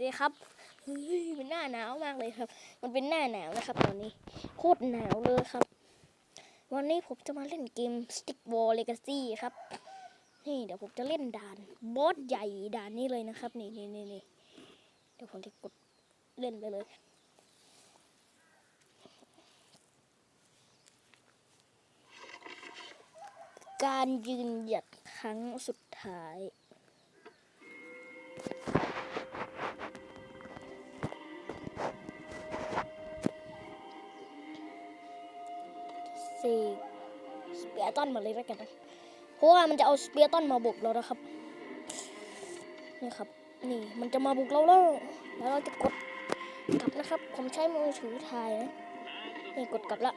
ดีครับเฮ้ยมันหน้าหนาวมากเลยครับ มันเป็นหน้าหนาวนะครับ ตอนนี้โคตรหนาวเลยครับ วันนี้ผมจะมาเล่นเกม Stick Wall Legacy ครับนี่เดี๋ยวผมจะเล่นด่านบอสใหญ่ด่านนี้เลยนะครับ นี่นี่นี่นี่เดี๋ยวผมจะกดเล่นไปเลยการยืนหยัดครั้งสุดท้าย ปียตันมาเลยแล้วกันนะเพราะว่ามันจะเอาสเปียร์ตันมาบุกเรานะครับนี่ครับ นี่มันจะมาบุกเราแล้วแล้วเราจะกดกลับนะครับ ผมใช้มือถือถ่ายนะนี่กดกลับละ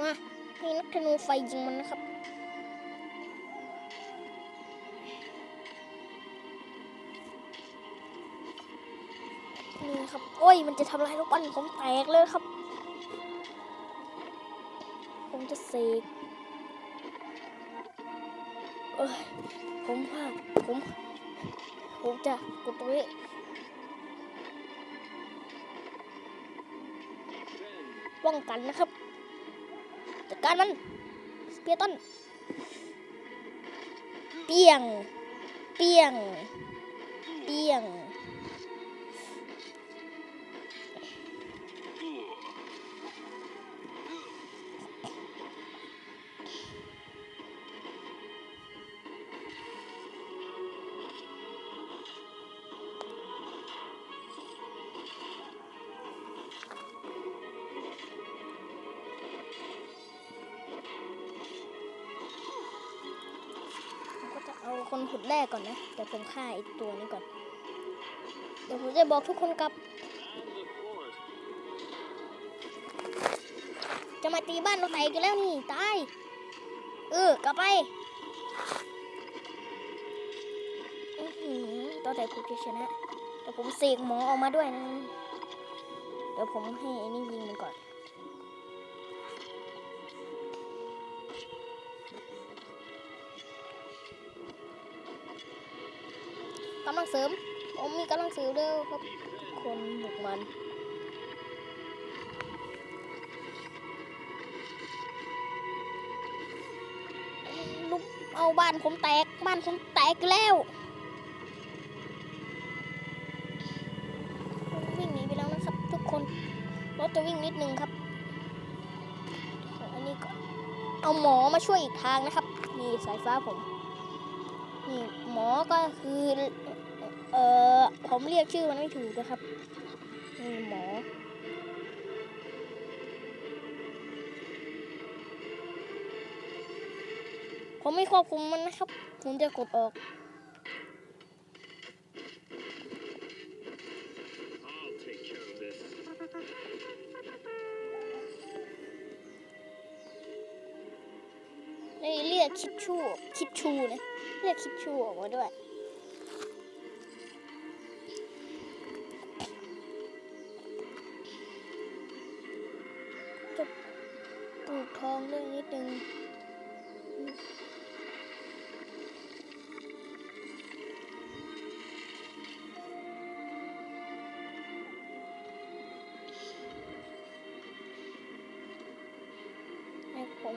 มานี่นักธนูไฟยิงมันนะครับนี่ครับ โอ้ย มันจะทำลายลูกปั้นผมแตกเลยครับ ผมจะเสกเอ้ยผมพลาผม ผมจะกดตรงนี้ป้องกันนะครับจัดการมันสเปียร์ตันเปียง เปียง เปียง คนขุดแรกก่อนนะเดี๋ยวผมฆ่าอีกตัวนี้ก่อน เดี๋ยวผมจะบอกทุกคนกับ จะมาตีบ้านเราไหนกันแล้วนี่ตายเออกลับไปอื้อหือตอนไหนผมจะชนะเดี๋ยวผมเสกหมอออกมาด้วยนะเดี๋ยวผมให้ไอ้นี่ยิงมันก่อน เสริมผมมีกำลังเสริมเด้อครับ คนบุกมันลูกเอาบ้านผมแตก บ้านผมแตกแล้ววิ่งหนีไปแล้วนะครับ ทุกคนรถจะวิ่งนิดนึงครับอันนี้ก็เอาหมอมาช่วยอีกทางนะครับนี่สายฟ้าผมนี่หมอก็คือ เออผมเรียกชื่อมันไม่ถูกนะครับนี่หมอผมไม่ควบคุมมันนะครับ ผมจะกดออก นี่เรียกคิดชูคิดชูนะ เรียกคิดชูออกมาด้วย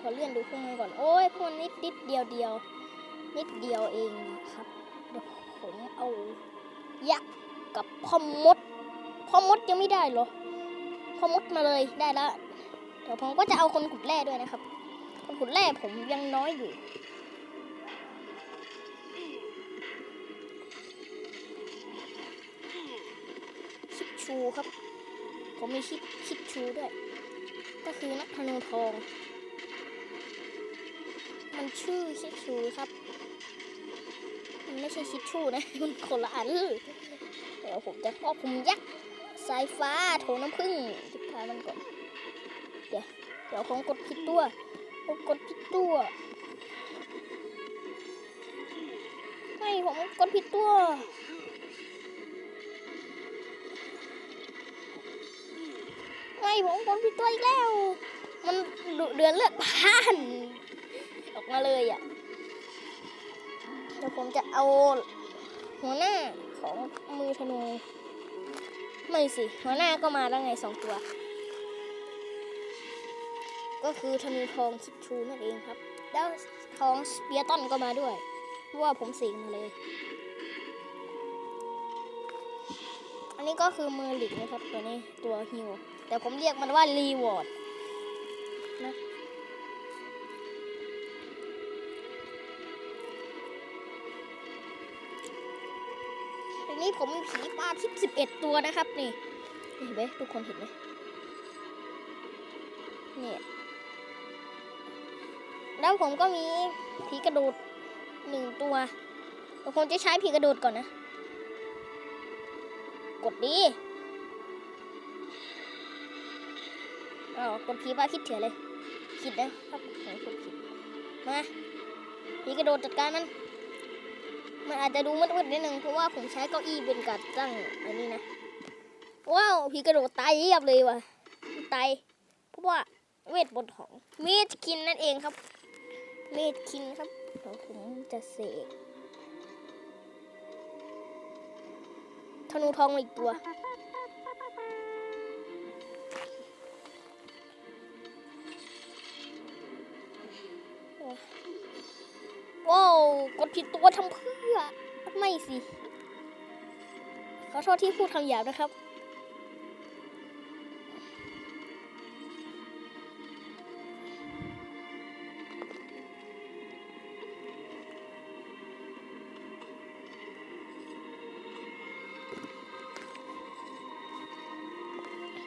ขอเลื่อนดูพวกมันก่อน โอ้ยพวกมันนิดนิดเดียวเดียว นิดเดียวเองนะครับเดี๋ยวผมเอายักษ์กับพ่อมดพ่อมดยังไม่ได้เหรอพ่อมดมาเลยได้แล้วเดี๋ยวผมก็จะเอาคนขุดแร่ด้วยนะครับ คนขุดแร่ผมยังน้อยอยู่คิดชูครับ ผมมีคิดคิดชูด้วย ก็คือนักธนูทอง มันชื่อคิดชูครับ มันไม่ใช่คิดชูนะ มันคนละอันเดี๋ยวผมจะควบคุมยักษ์สายฟ้าโถน้ำผึ้งทิพามันก่อน เดี๋ยวเดี๋ยวผมกดผิดตัวผมกดผิดตัวไม่ผมกดผิดตัวไม่ผมกดผิดตัวอีกแล้ว มันเดือนเลือดพล่าน มาเลยอะดี๋ยวผมจะเอาหัวหน้าของมือธนู ไม่สิ หัวหน้าก็มาแล้วไงสองตัว ก็คือธนูทองคิดชูนั่นเองครับ แล้วทองสเปียตันก็มาด้วย เพราะว่าผมสิงมาเลย อันนี้ก็คือมือหลิกนะครับตัวนี้ตัวฮิว แต่ผมเรียกมันว่ารีวอร์ด ทีนี้ผมมีผีปลาทิพสิบเอ็ดตัวนะครับนี่เห็นไหมทุกคนเห็นไหมเนี่ยแล้วผมก็มีผีกระโดดหนึ่งตัวผมจะใช้ผีกระโดดก่อนนะ กดดีอ้าวกดผีปลาคิดเฉยเลย คิดนะครับผมกดผิดมาผีกระโดดจัดการมัน มันอาจจะดูมืดๆนิดนึงเพราะว่าผมใช้เก้าอี้เป็นการตั้งอันนี้นะ ว้าวผีกระโดดตายเยียบเลยว่ะตายเพราะว่าเวทบนของเมดคินนั่นเองครับ เมดคินครับเดี๋ยวผมจะเสกธนูทองอีกตัว กดผิดตัวทำเพื่อ ไม่สิ ขอโทษที่พูดคำหยาบนะครับ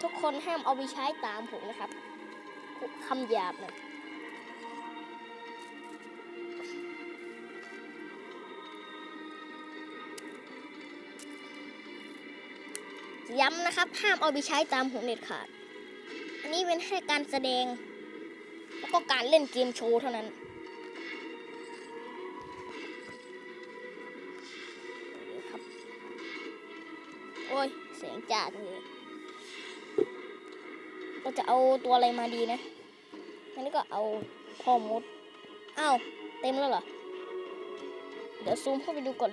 ทุกคนห้ามเอาไปใช้ตามผมนะครับคำหยาบนะ ย้ำนะครับ ห้ามเอาไปใช้ตามผมเด็ดขาด อันนี้เป็นแค่การแสดง แล้วก็การเล่นเกมโชว์เท่านั้นครับ โอ้ย เสียงจ้าจังเลยเราจะเอาตัวอะไรมาดีนะอันนี้ก็เอาพ่อมดอ้าว เต็มแล้วเหรอ เดี๋ยวซูมเข้าไปดูก่อน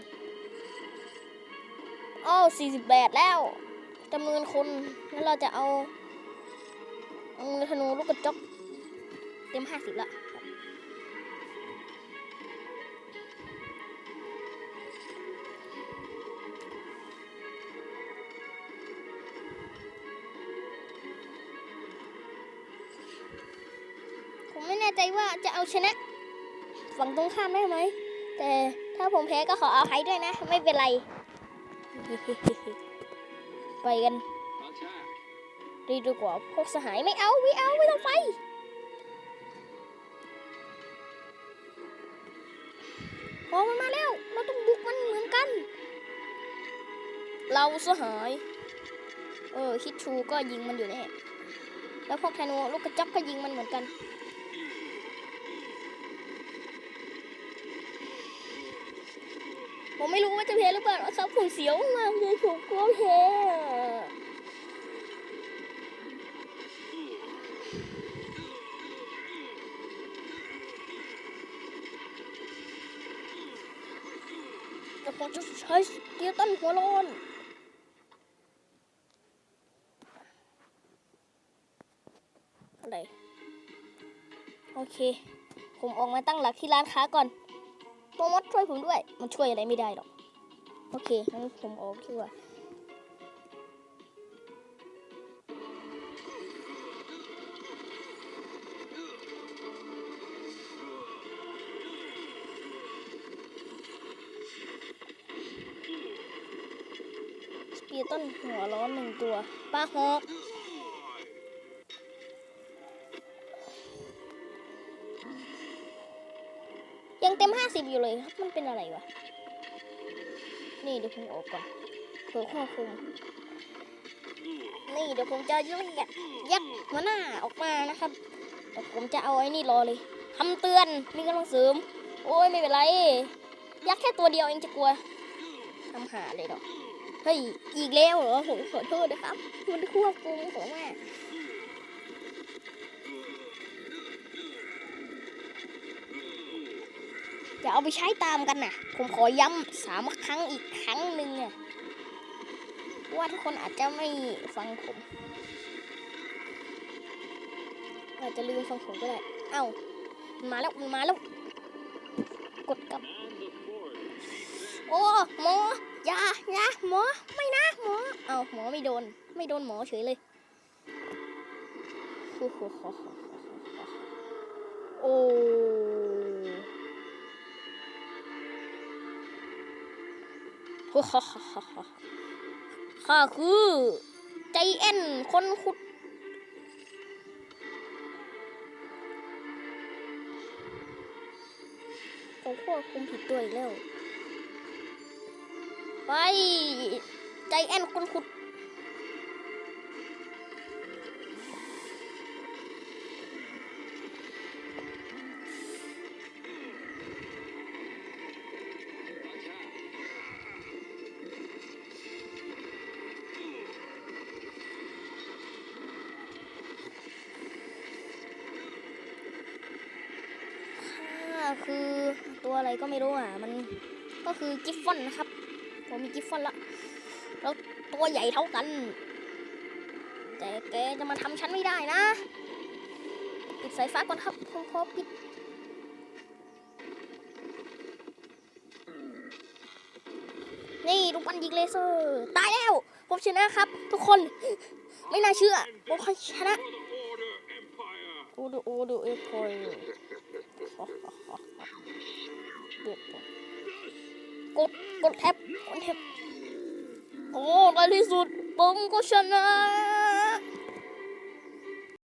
อ้าว48 แล้ว จำนวนคนแล้วเราจะเอาเอาธนูลูกกระจกเต็มห้าสิบละผมไม่แน่ใจว่าจะเอาชนะฝั่งตรงข้ามได้ไหม แต่ถ้าผมแพ้ก็ขอเอภัยด้วยนะ ไม่เป็นไร ไปกันดีดีกว่าพวกสหายไม่เอาไม่เอาไม่ต้องไปพอมันมาแล้ว เราต้องบุกมันเหมือนกัน เราสหาย เออคิดชูก็ยิงมันอยู่แน่แล้วพวกธนูลูกกระจอกก็ยิงมันเหมือนกันผมไม่รู้ว่าจะแพ้หรือเปล่าครับผมเสียวมากเลยผมกลัวแพ้อะ เดี๋ยวผม จะใช้สเกียร์ตันหัวร้อนอะไรโอเค ผมออกมาตั้งหลักที่ร้านค้าก่อนโปรโมทช่วยผมด้วย มันช่วยอะไรไม่ได้หรอก โอเคงั้นผมออกดีกว่าีตันหัวร้อนหนึ่งตัวปลาหอกยังเต็มห้าสิบอยู่เลยครับ มันเป็นอะไรวะ นี่เดี๋ยวผมออกก่อนเผื่อควบคุมนี่เดี๋ยวผมจะยักยักหัวหน้าออกมานะครับเดี๋ยวผมจะเอาไอ้นี่รอเลยคำเตือนมีกำลังเสริม โอ้ยไม่เป็นไร ยักแค่ตัวเดียวเองจะกลัวทำหาเลยหรอก เฮ้ย อีกแล้วเหรอ ผมขอโทษนะครับมันควบคุมผมอะอย่าเอาไปใช้ตามกันนะผมขอย้ำสามครั้งอีกครั้งหนึ่งอะว่าทุกคนอาจจะไม่ฟังผม อาจจะลืมฟังผมก็ได้ เอ้ามันมาแล้วมันมาแล้ว กดกลับ โอ้หมอ อย่าอย่าหมอไม่นะหมอเอาหมอไม่โดน ไม่โดนหมอเฉยเลยโอ้โหโอ้ข้าคือใจแอนคนขุดเขาควบคุมผิดตัวอีกแล้ว ไป ใจแอนคนขุดข้าคือตัวอะไรก็ไม่รู้อะ มันก็คือกิฟฟอนนะครับ ผมมีกิฟฟอนละแล้วตัวใหญ่เท่ากัน แต่แกจะมาทำฉันไม่ได้นะ ปิดสายฟ้าก่อนครับผมขอปิดนี่ลูกบอลยิงเลเซอร์ ตายแล้ว ผมชนะครับ ทุกคน ไม่น่าเชื่อ ผมชนะ For the Order Empire. โอ้ดูโอ้ดูเอฟอย กดกดแท็บกดแท็บโอ้ในที่สุดผมก็ชนะ